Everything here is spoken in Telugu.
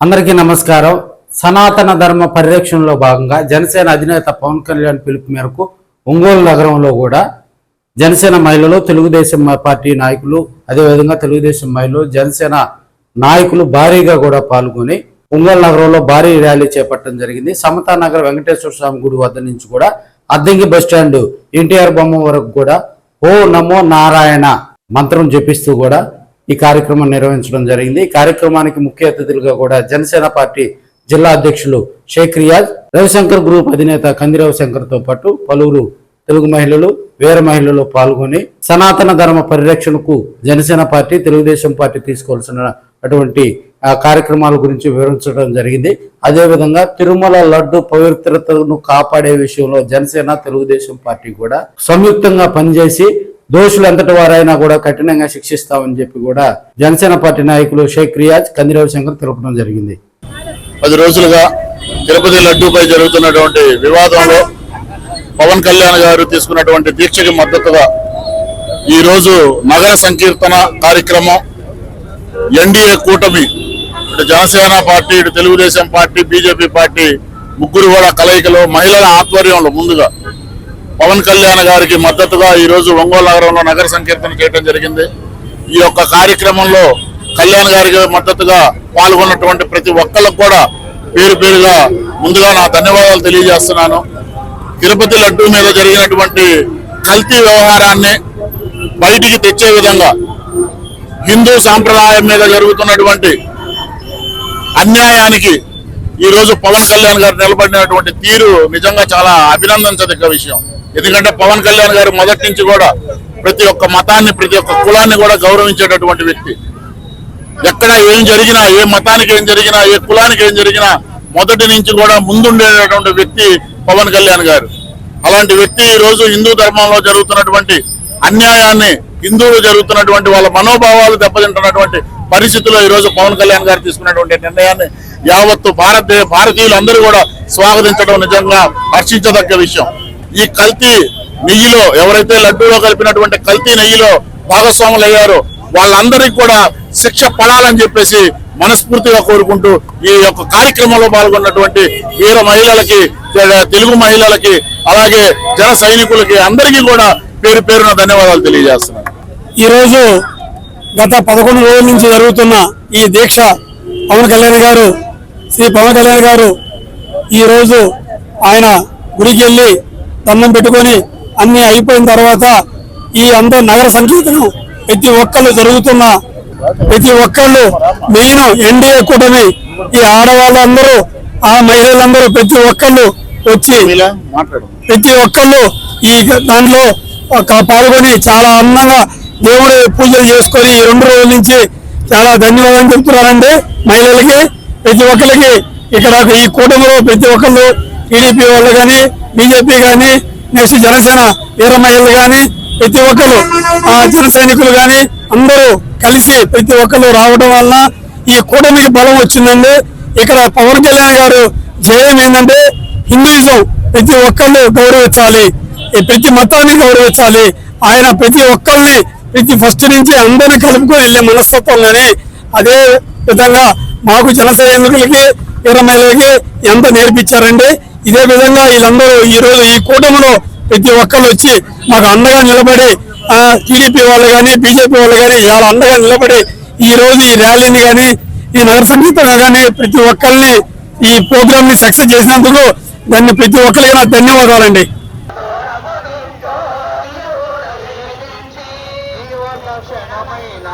అందరికీ నమస్కారం. సనాతన ధర్మ పరిరక్షణలో భాగంగా జనసేన అధినేత పవన్ కళ్యాణ్ పిలుపు మేరకు ఒంగోలు నగరంలో కూడా జనసేన మహిళలు తెలుగుదేశం పార్టీ నాయకులు అదేవిధంగా తెలుగుదేశం మహిళలు జనసేన నాయకులు భారీగా కూడా పాల్గొని ఒంగోలు నగరంలో భారీ ర్యాలీ చేపట్టడం జరిగింది. సమతా నగర్ వెంకటేశ్వర స్వామి గుడి వద్ద నుంచి కూడా అద్దంకి బస్ స్టాండ్ ఎన్టీఆర్ బొమ్మ వరకు కూడా ఓ నమో నారాయణ మంత్రం జపిస్తూ కూడా ఈ కార్యక్రమం నిర్వహించడం జరిగింది. ఈ కార్యక్రమానికి ముఖ్య అతిథులుగా కూడా జనసేన పార్టీ జిల్లా అధ్యక్షులు షేక్ రియాజ్ రవిశంకర్ గ్రూప్ అధినేత కందిరావు శంకర్తో తో పాటు పలువురు తెలుగు మహిళలు వేరే మహిళలు పాల్గొని సనాతన ధర్మ పరిరక్షణకు జనసేన పార్టీ తెలుగుదేశం పార్టీ తీసుకోవాల్సిన అటువంటి కార్యక్రమాల గురించి వివరించడం జరిగింది. అదేవిధంగా తిరుమల లడ్డు పవిత్రతను కాపాడే విషయంలో జనసేన తెలుగుదేశం పార్టీ కూడా సంయుక్తంగా పనిచేసి దోషులు ఎంతటి వారైనా కూడా కఠినంగా శిక్షిస్తామని చెప్పి కూడా జనసేన పార్టీ నాయకులు షేక్ రియాజ్ కందిరావు శంకర్ తెలపడం జరిగింది. పది రోజులుగా తిరుపతి లడ్డూపై జరుగుతున్నటువంటి వివాదంలో పవన్ కళ్యాణ్ గారు తీసుకున్నటువంటి దీక్షకి మద్దతుగా ఈ రోజు నగర సంకీర్తన కార్యక్రమం ఎన్డీఏ కూటమి ఇటు జనసేన పార్టీ ఇటు తెలుగుదేశం పార్టీ బీజేపీ పార్టీ ముగ్గురు కూడా కలయికలో మహిళల ఆధ్వర్యంలో ముందుగా పవన్ కళ్యాణ్ గారికి మద్దతుగా ఈరోజు ఒంగోలు నగరంలో నగర సంకీర్తన చేయడం జరిగింది. ఈ యొక్క కార్యక్రమంలో కళ్యాణ్ గారికి మద్దతుగా పాల్గొన్నటువంటి ప్రతి ఒక్కళ్ళకు కూడా పేరు పేరుగా ముందుగా నా ధన్యవాదాలు తెలియజేస్తున్నాను. తిరుపతి లడ్డూ మీద జరిగినటువంటి కల్తీ వ్యవహారాన్ని బయటికి తెచ్చే విధంగా హిందూ సాంప్రదాయం మీద జరుగుతున్నటువంటి అన్యాయానికి ఈరోజు పవన్ కళ్యాణ్ గారు నిలబడినటువంటి తీరు నిజంగా చాలా అభినందించదగ్గ విషయం. ఎందుకంటే పవన్ కళ్యాణ్ గారు మొదటి నుంచి కూడా ప్రతి ఒక్క మతాన్ని ప్రతి ఒక్క కులాన్ని కూడా గౌరవించేటటువంటి వ్యక్తి. ఎక్కడ ఏం జరిగినా ఏ మతానికి ఏం జరిగినా ఏ కులానికి ఏం జరిగినా మొదటి నుంచి కూడా ముందుండేటటువంటి వ్యక్తి పవన్ కళ్యాణ్ గారు. అలాంటి వ్యక్తి ఈ రోజు హిందూ ధర్మంలో జరుగుతున్నటువంటి అన్యాయాన్ని హిందువులు జరుగుతున్నటువంటి వాళ్ళ మనోభావాలు దెబ్బతింటున్నటువంటి పరిస్థితుల్లో ఈ రోజు పవన్ కళ్యాణ్ గారు తీసుకున్నటువంటి నిర్ణయాన్ని యావత్తు భారతదేశ భారతీయులందరూ కూడా స్వాగతించడం నిజంగా హర్షించదగ్గ విషయం. ఈ కల్తీ నెయ్యిలో ఎవరైతే లడ్డూలో కలిపినటువంటి కల్తీ నెయ్యిలో భాగస్వాములు అయ్యారో వాళ్ళందరికీ కూడా శిక్ష పడాలని చెప్పేసి మనస్ఫూర్తిగా కోరుకుంటూ ఈ యొక్క కార్యక్రమంలో పాల్గొన్నటువంటి వీర మహిళలకి తెలుగు మహిళలకి అలాగే జన సైనికులకి అందరికీ కూడా పేరు పేరున ధన్యవాదాలు తెలియజేస్తున్నాను. ఈరోజు గత పదకొండు రోజుల నుంచి జరుగుతున్న ఈ దీక్ష పవన్ కళ్యాణ్ గారు శ్రీ పవన్ కళ్యాణ్ గారు ఈరోజు ఆయన గుడికి వెళ్ళి దండం పెట్టుకొని అన్ని అయిపోయిన తర్వాత ఈ అందరు నగర సంకీర్తనం ప్రతి ఒక్కళ్ళు జరుగుతున్న ప్రతి ఒక్కళ్ళు మెయిన్ ఎన్డీఏ కూటమి. ఈ ఆడవాళ్ళు అందరూ ఆ మహిళలందరూ ప్రతి ఒక్కళ్ళు వచ్చి ప్రతి ఒక్కళ్ళు ఈ దాంట్లో పాల్గొని చాలా అందంగా దేవుడి పూజలు చేసుకొని ఈ రెండు రోజుల నుంచి చాలా ధన్యవాదాలు చెప్తున్నారండి మహిళలకి ప్రతి ఒక్కరికి ఇక్కడ ఈ కూటమిలో ప్రతి ఒక్కళ్ళు టీడీపీ వాళ్ళు కానీ బీజేపీ కానీ నెక్స్ట్ జనసేన వీర కానీ ప్రతి ఒక్కరు ఆ జన సైనికులు కానీ అందరూ కలిసి ప్రతి ఒక్కరు రావడం వలన ఈ కూటమికి బలం వచ్చిందండి. ఇక్కడ పవన్ కళ్యాణ్ గారు జయం ఏంటంటే హిందూయిజం ప్రతి ఒక్కళ్ళు గౌరవించాలి. ప్రతి మతాన్ని గౌరవించాలి. ఆయన ప్రతి ఒక్కరిని ప్రతి ఫస్ట్ నుంచి అందరిని కలుపుకొని వెళ్ళే మనస్తత్వం కానీ అదే విధంగా మాకు జన సైనికులకి ఇరవైలకి ఎంత నేర్పించారండి. ఇదే విధంగా వీళ్ళందరూ ఈరోజు ఈ కూటమిలో ప్రతి ఒక్కరు వచ్చి మాకు అండగా నిలబడి టీడీపీ వాళ్ళు కానీ బీజేపీ వాళ్ళు కానీ చాలా అండగా నిలబడి ఈ రోజు ఈ ర్యాలీని కానీ ఈ నగర కానీ ప్రతి ఒక్కరిని ఈ ప్రోగ్రామ్ని సక్సెస్ చేసినందుకు దాన్ని ప్రతి ఒక్కరికి నా ధన్యవాదాలండి. క్షణమైన